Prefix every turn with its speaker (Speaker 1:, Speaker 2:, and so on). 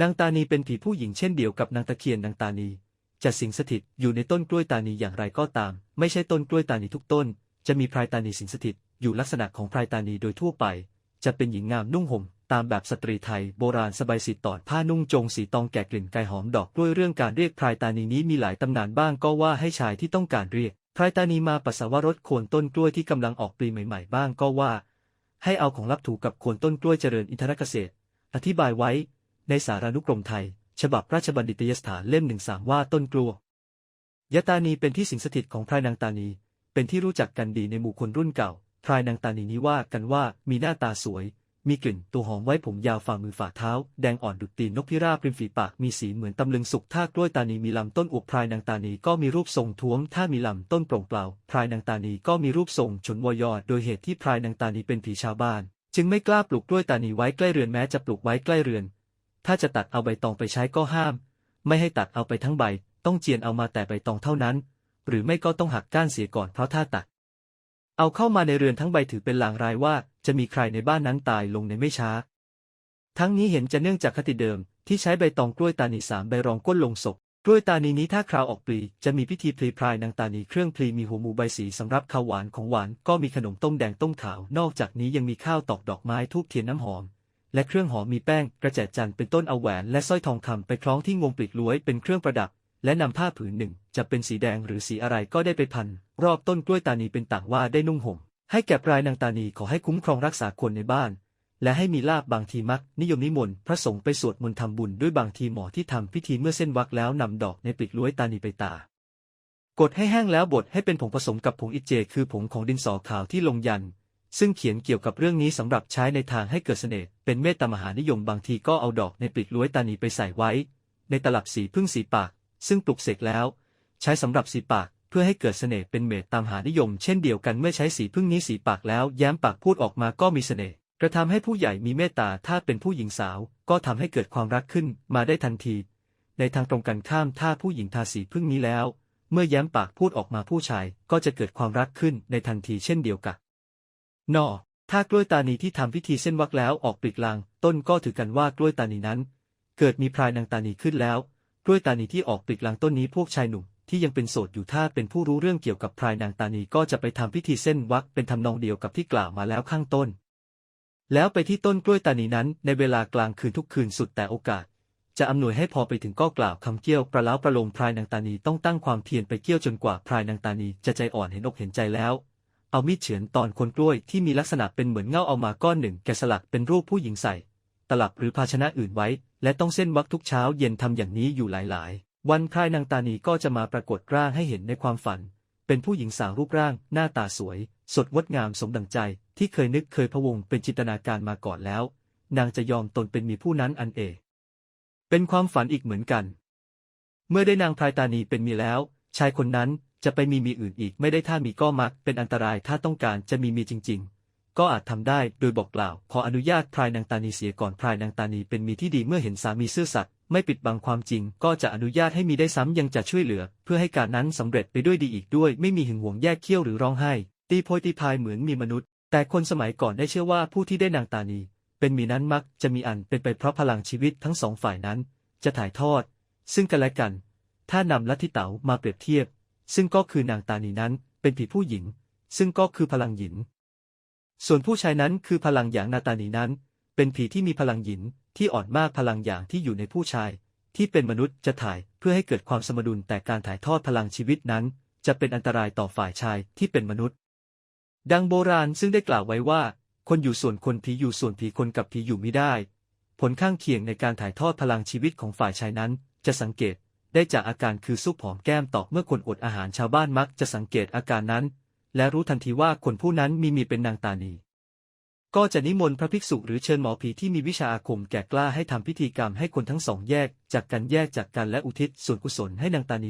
Speaker 1: นางตานีเป็นผีผู้หญิงเช่นเดียวกับนางตะเคียนนางตานีจะสิงสถิตอยู่ในต้นกล้วยตานีอย่างไรก็ตาม ไม่ใช่ต้นกล้วยตานีทุกต้น จะมีพรายตานีสิงสถิตอยู่ลักษณะของพรายตานีโดยทั่วไป จะเป็นหญิงงามนุ่งห่มตามแบบสตรีไทยโบราณสบายสีตอดผ้านุ่งจงสีตองแก่กลิ่นไก่หอมดอกด้วยเรื่องการเรียกพรายตานีนี้มีหลายตำนานบ้างก็ว่าให้ชายที่ต้องการเรียกพรายตานีมาปัสสาวะรถโคนต้นกล้วยที่กำลังออกปลีใหม่ๆบ้างก็ว่า ให้เอาของลับถูกับโคนต้นกล้วยเจริญอินทรเกษตร อธิบายไว้ ในสารานุกรมไทย ฉบับราชบัณฑิตยสถานเล่มหนึ่งสามว่าต้นกล้วยะตานีเป็นที่สิงสถิตของพรายนางตานี เป็นที่รู้จักกันดีในหมู่คนรุ่นเก่า พรายนางตานีนี้ว่ากันว่ามีหน้าตาสวย มีกลิ่นตัวหอมไว้ผมยาวฝ่ามือฝ่าเท้า แดงอ่อนดุจตีนนกพิราบริมฝีปากมีสีเหมือนตำลึงสุกท่ากล้วยตานีมีลำต้นอวบพรายนางตานีก็มีรูปทรงท้วมถ้ามีลำต้นโปร่งเปล่า พรายนางตานีก็มีรูปทรงชนวยอดโดยเหตุที่พรายนางตานีเป็นผีชาวบ้าน จึงไม่กล้าปลูกกล้วยตานีไว้ใกล้เรือนแม้จะปลูกไว้ใกล้เรือน ถ้าจะตัดเอาใบตองไปใช้ก็ห้าม ไม่ให้ตัดเอาไปทั้งใบ ต้องเจียนเอามาแต่ใบตองเท่านั้น หรือไม่ก็ต้องหักก้านเสียก่อนเพราะถ้าตัด เอาเข้ามาในเรือนทั้งใบถือเป็นลางรายว่า จะมีใครในบ้านนั้นตายลงในไม่ช้า ทั้งนี้เห็นจะเนื่องจากคติเดิม ที่ใช้ใบตองกล้วยตานีสามใบรองก้นลงศพกล้วยตานีนี้ถ้าคราวออกปลีจะมีพิธีพลีพรายนางตานีเครื่องพลีมีหัวหมูใบสีสำหรับข้าวหวานของหวานก็มีขนมต้มแดงต้มขาวนอกจากนี้ยังมีข้าวตอกดอกไม้ทูบเทียนน้ำหอม และเครื่องหอมมีแป้งกระแจจันเป็นต้นเอาแหวนและสร้อยทองคำไปคล้องที่งวงปลีกล้วยเป็นเครื่องประดับ และนำผ้าผืนหนึ่ง จะเป็นสีแดงหรือสีอะไรก็ได้ไปพัน รอบต้นกล้วยตานีเป็นต่างว่าได้นุ่งห่มให้แก่ปลายนางตานีขอให้คุ้มครองรักษาคนในบ้าน และให้มีลาบบางทีมัก นิยมนิมนต์พระสงฆ์ไปสวดมนต์ทำบุญด้วยบางทีหมอที่ทำพิธีเมื่อเส้นวักแล้วนำดอกในปลีกล้วยตานีไปตากดให้แห้งแล้วบดให้เป็นผงผสมกับผงอิเจ คือผงของดินสอขาวที่ลงยัน ซึ่งเขียนเกี่ยวกับเรื่องนี้สำหรับใช้ในทางให้เกิดเสน่ห์เป็นเมตตามหานิยมบางทีก็เอาดอกในปลีกล้วยตานีไปใส่ไว้ ในตลับสีพึ่งสีปาก ซึ่งปลุกเสกแล้ว ใช้สำหรับสีปากเพื่อให้เกิดเสน่ห์เป็นเมตตามหานิยม เช่นเดียวกันเมื่อใช้สีพึ่งนี้สีปากแล้ว แย้มปากพูดออกมาก็มีเสน่ห์กระทำให้ผู้ใหญ่มีเมตตาถ้าเป็นผู้หญิงสาว ก็ทำให้เกิดความรักขึ้นมาได้ทันที ในทางตรงกันข้ามถ้าผู้หญิงทาสีพึ่งนี้แล้ว เมื่อแย้มปากพูดออกมาผู้ชายก็จะเกิดความรักขึ้นในทันทีเช่นเดียวกัน นอถ้ากล้วยตานีที่ทำพิธีเส้นวักแล้วออกปลีกลางต้นก็ถือกันว่ากล้วยตานีนั้น เกิดมีพรายนางตานีขึ้นแล้ว กล้วยตานีที่ออกปลีกลางต้นนี้พวกชายหนุ่มที่ยังเป็นโสดอยู่ถ้าเป็นผู้รู้เรื่องเกี่ยวกับพรายนางตานีก็จะไปทำพิธีเส้นวักเป็นทำนองเดียวกับที่กล่าวมาแล้วข้างต้น แล้วไปที่ต้นกล้วยตานีนั้นในเวลากลางคืนทุกคืนสุดแต่โอกาส จะอำนวยให้พอไปถึงก็กล่าวคำเกี้ยวประล้าประโลมพรายนางตานีต้องตั้งความเพียรไปเกี้ยวจนกว่าพรายนางตานีจะใจอ่อนเห็นอกเห็นใจแล้ว เอามีดเฉือนตอนคนกล้วยที่มีลักษณะเป็นเหมือนเงาเอามาก้อนหนึ่งแกะสลักเป็นรูปผู้หญิงใส่ ตลับหรือภาชนะอื่นไว้ และต้องเส้นวักทุกเช้าเย็นทำอย่างนี้อยู่หลายๆ วันพรายนางตานีก็จะมาปรากฏร่างให้เห็นในความฝัน เป็นผู้หญิงสาวรูปร่าง หน้าตาสวย สดงดงามสมดังใจ ที่เคยนึกเคยพะวงเป็นจินตนาการมาก่อนแล้ว นางจะยอมตนเป็นมีผู้นั้นอันเอกเป็นความฝันอีกเหมือนกัน เมื่อได้นางพรายตานีเป็นมีแล้ว ชายคนนั้น จะไปมีมีอื่นอีกไม่ได้ถ้ามีก็มักเป็นอันตรายถ้าต้องการจะมีมีจริง ๆ ก็อาจทำได้โดยบอกกล่าว ขออนุญาตพรายนางตานีเสียก่อนพรายนางตานีเป็นมีที่ดีเมื่อเห็นสามีซื่อสัตย์ไม่ปิดบังความจริง ก็จะอนุญาตให้มีได้ซ้ำยังจะช่วยเหลือ เพื่อให้การนั้นสำเร็จไปด้วยดีอีกด้วย ไม่มีหึงหวงแยกเคี้ยวหรือร้องไห้ ตีโพยตีพายเหมือนมีมนุษย์ แต่คนสมัยก่อนได้เชื่อว่าผู้ที่ได้นางตานี เป็นมีนั้นมักจะมีอันเป็นไปเพราะพลังชีวิตทั้งสองฝ่ายนั้น จะถ่ายทอด ซึ่งกันและกัน ถ้านำลัทธิเต๋ามาเปรียบเทียบ ซึ่งก็คือนางตานีนั้นเป็นผีผู้หญิง ซึ่งก็คือพลังหญิน ส่วนผู้ชายนั้นคือพลังอย่างนาตานีนั้น เป็นผีที่มีพลังหยินที่อ่อนมากพลังอย่างที่อยู่ในผู้ชาย ที่เป็นมนุษย์จะถ่ายเพื่อให้เกิดความสมดุลแต่การถ่ายทอดพลังชีวิตนั้น จะเป็นอันตรายต่อฝ่ายชายที่เป็นมนุษย์ ดังโบราณซึ่งได้กล่าวไว้ว่า คนอยู่ส่วนคนผีอยู่ส่วนผีคนกับผีอยู่ไม่ได้ ผลข้างเคียงในการถ่ายทอดพลังชีวิตของฝ่ายชายนั้น จะสังเกต ได้จากอาการคือซุปหอมแก้มตอกเมื่อคนอดอาหารชาวบ้านมักจะสังเกตอาการนั้น และรู้ทันทีว่าคนผู้นั้นมีมีเป็นนางตานีก็จะนิมนต์พระภิกษุหรือเชิญหมอผีที่มีวิชาอาคมแก่กล้าให้ทำพิธีกรรมให้คนทั้งสองแยกจากกันแยกจากกันและอุทิศส่วนกุศลให้นางตานี